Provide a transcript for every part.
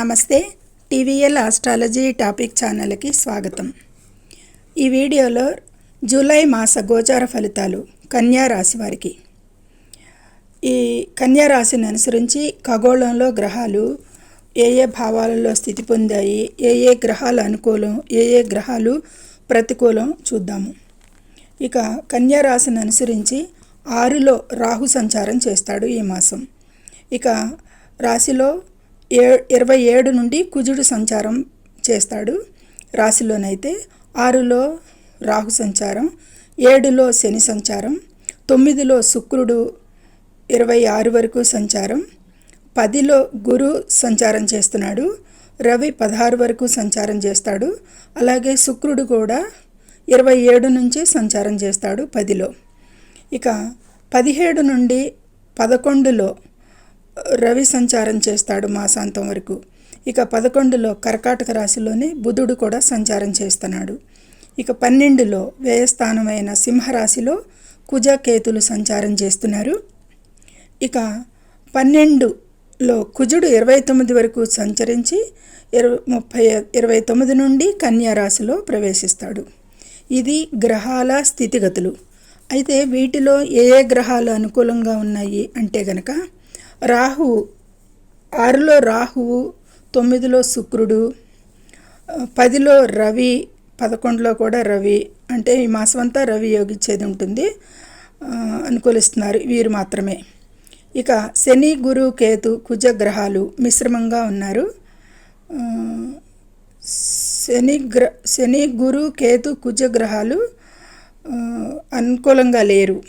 నమస్తే TVL astrology topic ఛానల్కి స్వాగతం. ఈ వీడియోలో జూలై మాస గోచార ఫలితాలు కన్యా రాశి వారికి. ఈ కన్యా రాశిని అనుసరించి ఖగోళంలో గ్రహాలు ఏ ఏ భావాలలో స్థితి పొందాయి ఏ ఏ గ్రహాలు అనుకూలం ఏ ఏ గ్రహాలు ప్రతికూలం చూద్దాము. ఇక కన్యా రాశిని అనుసరించి ఆరులో రాహు సంచారం చేస్తాడు ఈ మాసం. ఇక రాశిలో ఏ ఇరవై ఏడు నుండి కుజుడు సంచారం చేస్తాడు. రాశిలోనైతే ఆరులో రాహు సంచారం ఏడులో శని సంచారం తొమ్మిదిలో శుక్రుడు ఇరవై ఆరు వరకు సంచారం పదిలో గురు సంచారం చేస్తున్నాడు రవి పదహారు వరకు సంచారం చేస్తాడు అలాగే శుక్రుడు కూడా ఇరవై ఏడు నుంచి సంచారం చేస్తాడు పదిలో. ఇక పదిహేడు నుండి పదకొండులో రవి సంచారం చేస్తాడు మాసాంతం వరకు. ఇక పదకొండులో కర్కాటక రాశిలోనే బుధుడు కూడా సంచారం చేస్తున్నాడు. ఇక పన్నెండులో వ్యయస్థానమైన సింహరాశిలో కుజకేతులు సంచారం చేస్తున్నారు. ఇక పన్నెండులో కుజుడు ఇరవై తొమ్మిది వరకు సంచరించి ఇరవై ముప్పై ఇరవై తొమ్మిది నుండి కన్యారాశిలో ప్రవేశిస్తాడు. ఇది గ్రహాల స్థితిగతులు. అయితే వీటిలో ఏ ఏ గ్రహాలు అనుకూలంగా ఉన్నాయి అంటే గనక రాహువు ఆరులో రాహువు తొమ్మిదిలో శుక్రుడు పదిలో రవి పదకొండులో కూడా రవి. అంటే ఈ మాసం అంతా రవి యోగించేది ఉంటుంది అనుకూలిస్తున్నారు వీరు మాత్రమే. ఇక శని గురు కేతు కుజ గ్రహాలు మిశ్రమంగా ఉన్నారు. శని గ్ర శని గురు కేతు కుజ గ్రహాలు అనుకూలంగా లేరు.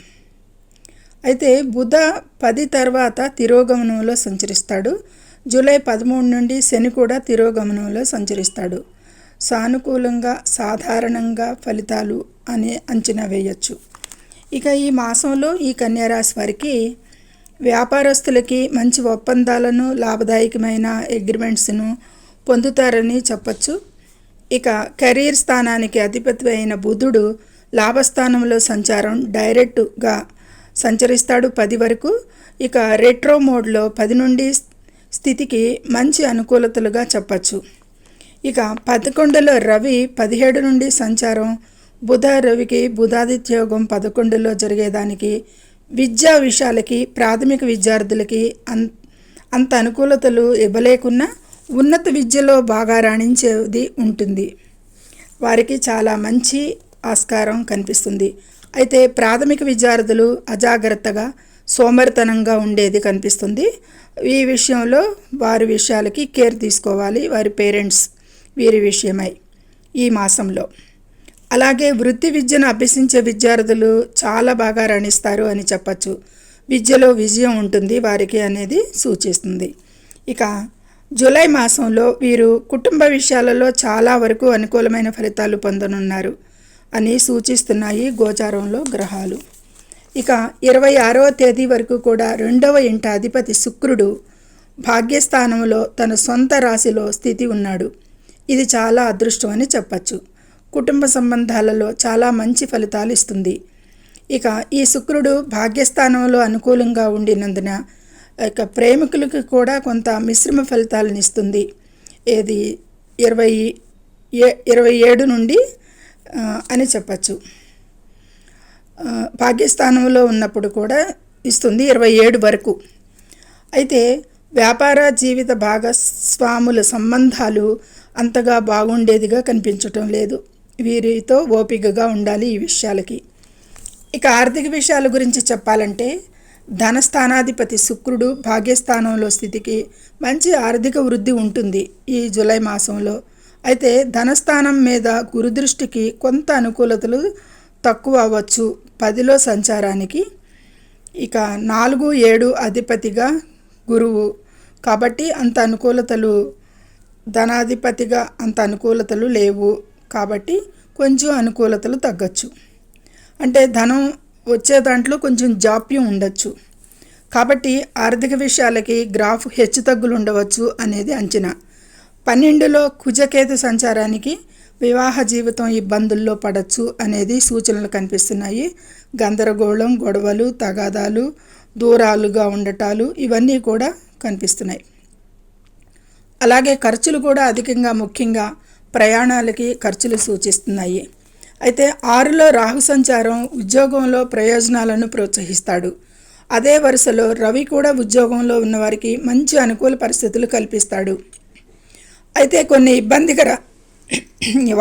అయితే బుధ పది తర్వాత తిరోగమనంలో సంచరిస్తాడు. జూలై పదమూడు నుండి శని కూడా తిరోగమనంలో సంచరిస్తాడు. సానుకూలంగా సాధారణంగా ఫలితాలు అని అంచనా వేయచ్చు. ఇక ఈ మాసంలో ఈ కన్యారాశి వారికి వ్యాపారస్తులకి మంచి ఒప్పందాలను లాభదాయకమైన అగ్రిమెంట్స్ను పొందుతారని చెప్పచ్చు. ఇక కెరీర్ స్థానానికి అధిపతి అయిన బుధుడు లాభస్థానంలో సంచారం డైరెక్టుగా సంచరిస్తాడు పది వరకు. ఇక రెట్రో మోడ్లో పది నుండి స్థితికి మంచి అనుకూలతలుగా చెప్పచ్చు. ఇక పదకొండులో రవి పదిహేడు నుండి సంచారం. బుధ రవికి బుధాదిత్యోగం పదకొండులో జరిగేదానికి విద్యా విషయాలకి ప్రాథమిక విద్యార్థులకి అన్ అంత అనుకూలతలు ఇవ్వలేకున్నా ఉన్నత విద్యలో బాగా రాణించేది ఉంటుంది. వారికి చాలా మంచి ఆస్కారం కనిపిస్తుంది. అయితే ప్రాథమిక విద్యార్థులు అజాగ్రత్తగా సోమరితనంగా ఉండేది కనిపిస్తుంది. ఈ విషయంలో వారి విషయాలకి కేర్ తీసుకోవాలి. వారి పేరెంట్స్ వీరి విషయమై ఈ మాసంలో. అలాగే వృత్తి విద్యను అభ్యసించే విద్యార్థులు చాలా బాగా రణిస్తారు అని చెప్పచ్చు. విద్యలో విజయం ఉంటుంది వారికి అనేది సూచిస్తుంది. ఇక జూలై మాసంలో వీరు కుటుంబ విషయాలలో చాలా వరకు అనుకూలమైన ఫలితాలు పొందనున్నారు. అని సూచిస్తున్నాయి గోచారంలో గ్రహాలు. ఇక ఇరవై ఆరవ తేదీ వరకు కూడా రెండవ ఇంట అధిపతి శుక్రుడు భాగ్యస్థానంలో తన సొంత రాశిలో స్థితి ఉన్నాడు. ఇది చాలా అదృష్టం అని చెప్పచ్చు. కుటుంబ సంబంధాలలో చాలా మంచి ఫలితాలు ఇస్తుంది. ఇక ఈ శుక్రుడు భాగ్యస్థానంలో అనుకూలంగా ఉండినందున ఇక ప్రేమికులకు కూడా కొంత మిశ్రమ ఫలితాలను ఇస్తుంది. ఏది? ఇరవై ఏ ఇరవై ఏడు నుండి అని చెప్పచ్చు. పాకిస్తానంలో భాగ్యస్థానంలో ఉన్నప్పుడు కూడా ఇస్తుంది ఇరవై ఏడు వరకు. అయితే వ్యాపార జీవిత భాగస్వాముల సంబంధాలు అంతగా బాగుండేదిగా కనిపించటం లేదు. వీరితో ఓపికగా ఉండాలి ఈ విషయాలకి. ఇక ఆర్థిక విషయాల గురించి చెప్పాలంటే ధనస్థానాధిపతి శుక్రుడు భాగ్యస్థానంలో స్థితికి మంచి ఆర్థిక వృద్ధి ఉంటుంది ఈ జూలై మాసంలో. అయితే ధనస్థానం మీద గురుదృష్టికి కొంత అనుకూలతలు తక్కువ అవ్వచ్చు. పదిలో సంచారానికి ఇక నాలుగు ఏడు అధిపతిగా గురువు. కాబట్టి అంత అనుకూలతలు ధనాధిపతిగా అంత అనుకూలతలు లేవు. కాబట్టి కొంచెం అనుకూలతలు తగ్గచ్చు. అంటే ధనం వచ్చే దాంట్లో కొంచెం జాప్యం ఉండొచ్చు. కాబట్టి ఆర్థిక విషయాలకి గ్రాఫ్ హెచ్చు తగ్గులు ఉండవచ్చు అనేది అంచనా. పన్నెండులో కుజకేతు సంచారానికి వివాహ జీవితం ఇబ్బందుల్లో పడచ్చు అనేది సూచనలు కనిపిస్తున్నాయి. గందరగోళం గొడవలు తగాదాలు దూరాలుగా ఉండటాలు ఇవన్నీ కూడా కనిపిస్తున్నాయి. అలాగే ఖర్చులు కూడా అధికంగా ముఖ్యంగా ప్రయాణాలకి ఖర్చులు సూచిస్తున్నాయి. అయితే ఆరులో రాహు సంచారం ఉద్యోగంలో ప్రయోజనాలను ప్రోత్సహిస్తాడు. అదే వరుసలో రవి కూడా ఉద్యోగంలో ఉన్నవారికి మంచి అనుకూల పరిస్థితులు కల్పిస్తాడు. అయితే కొన్ని ఇబ్బందికర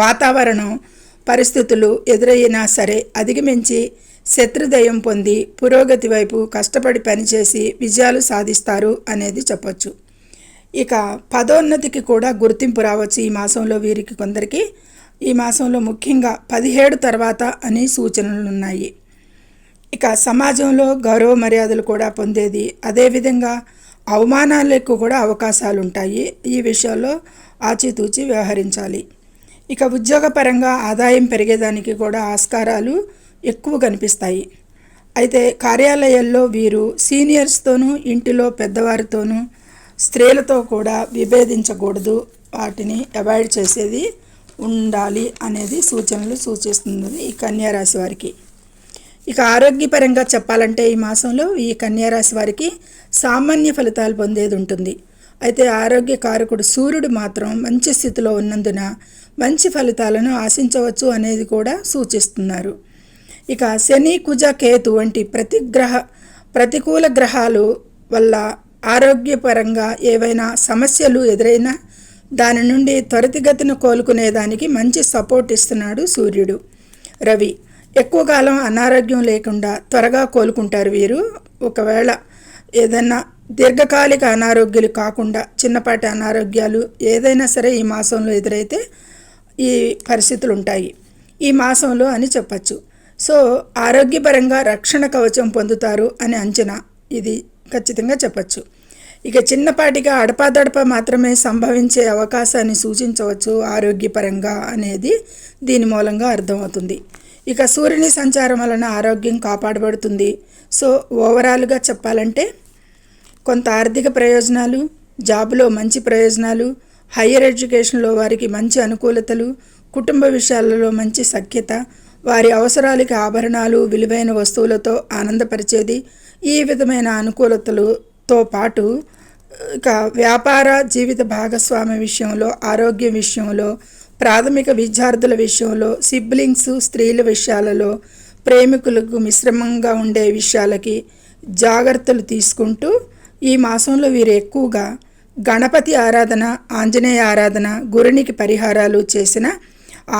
వాతావరణం పరిస్థితులు ఎదురయ్యినా సరే అధిగమించి శత్రుదయం పొంది పురోగతి వైపు కష్టపడి పనిచేసి విజయాలు సాధిస్తారు అనేది చెప్పొచ్చు. ఇక పదోన్నతికి కూడా గుర్తింపు రావచ్చు ఈ మాసంలో వీరికి కొందరికి. ఈ మాసంలో ముఖ్యంగా పదిహేడు తర్వాత అని సూచనలు ఉన్నాయి. ఇక సమాజంలో గౌరవ మర్యాదలు కూడా పొందేది అదేవిధంగా అవమానాలకు కూడా అవకాశాలు ఉంటాయి ఈ విషయాల్లో ఆచితూచి వ్యవహరించాలి. ఇక ఉద్యోగపరంగా ఆదాయం పెరిగేదానికి కూడా ఆస్కారాలు ఎక్కువ కనిపిస్తాయి. అయితే కార్యాలయాల్లో వీరు సీనియర్స్తోనూ ఇంటిలో పెద్దవారితోనూ స్త్రీలతో కూడా విభేదించకూడదు. వాటిని అవాయిడ్ చేసేది ఉండాలి అనేది సూచనలు సూచిస్తుంది ఈ కన్యారాశి వారికి. ఇక ఆరోగ్యపరంగా చెప్పాలంటే ఈ మాసంలో ఈ కన్యారాశి వారికి సామాన్య ఫలితాలు పొందేది ఉంటుంది. అయితే ఆరోగ్య కారకుడు సూర్యుడు మాత్రం మంచి స్థితిలో ఉన్నందున మంచి ఫలితాలను ఆశించవచ్చు అనేది కూడా సూచిస్తున్నారు. ఇక శని కుజ కేతు వంటి ప్రతిగ్రహ ప్రతికూల గ్రహాలు వల్ల ఆరోగ్యపరంగా ఏవైనా సమస్యలు ఎదురైనా దాని నుండి త్వరితగతిన కోలుకునేదానికి మంచి సపోర్ట్ ఇస్తున్నాడు సూర్యుడు. రవి ఎక్కువ కాలం అనారోగ్యం లేకుండా త్వరగా కోలుకుంటారు వీరు. ఒకవేళ ఏదైనా దీర్ఘకాలిక అనారోగ్యాలు కాకుండా చిన్నపాటి అనారోగ్యాలు ఏదైనా సరే ఈ మాసంలో ఎదురైతే ఈ పరిస్థితులు ఉంటాయి ఈ మాసంలో అని చెప్పచ్చు. సో ఆరోగ్యపరంగా రక్షణ కవచం పొందుతారు అని అంచనా ఇది ఖచ్చితంగా చెప్పచ్చు. ఇక చిన్నపాటిగా అడపాదడప మాత్రమే సంభవించే అవకాశాన్ని సూచించవచ్చు ఆరోగ్యపరంగా అనేది దీని మూలంగా అర్థమవుతుంది. ఇక సూర్యుని సంచారం వలన ఆరోగ్యం కాపాడబడుతుంది. సో ఓవరాల్గా చెప్పాలంటే కొంత ఆర్థిక ప్రయోజనాలు జాబ్లో మంచి ప్రయోజనాలు హయ్యర్ ఎడ్యుకేషన్లో వారికి మంచి అనుకూలతలు కుటుంబ విషయాలలో మంచి సఖ్యత వారి అవసరాలకి ఆభరణాలు విలువైన వస్తువులతో ఆనందపరిచేది ఈ విధమైన అనుకూలతలతో పాటు ఇక వ్యాపార జీవిత భాగస్వామి విషయంలో ఆరోగ్య విషయంలో ప్రాథమిక విద్యార్థుల విషయంలో సిబ్లింగ్స్ స్త్రీల విషయాలలో ప్రేమికులకు మిశ్రమంగా ఉండే విషయాలకి జాగ్రత్తలు తీసుకుంటూ ఈ మాసంలో వీరు ఎక్కువగా గణపతి ఆరాధన ఆంజనేయ ఆరాధన గురునికి పరిహారాలు చేసిన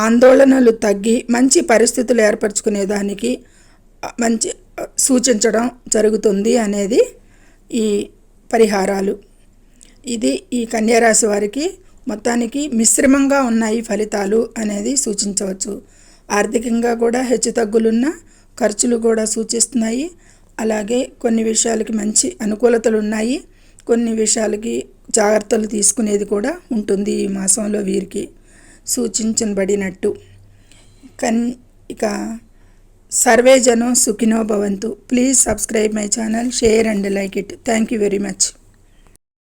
ఆందోళనలు తగ్గి మంచి పరిస్థితులు ఏర్పరచుకునేదానికి మంచి సూచించడం జరుగుతుంది అనేది ఈ పరిహారాలు. ఇది ఈ కన్యారాశి వారికి మొత్తానికి మిశ్రమంగా ఉన్నాయి ఫలితాలు అనేది సూచించవచ్చు. ఆర్థికంగా కూడా హెచ్చుతగ్గులున్న ఖర్చులు కూడా సూచిస్తున్నాయి. అలాగే కొన్ని విషయాలకి మంచి అనుకూలతలు ఉన్నాయి. కొన్ని విషయాలకి జాగ్రత్తలు తీసుకునేది కూడా ఉంటుంది ఈ మాసంలో వీరికి సూచించబడినట్టు. కన్ ఇక సర్వే జనం సుఖినో భవంతు. Please subscribe my channel share and like it. Thank you very much.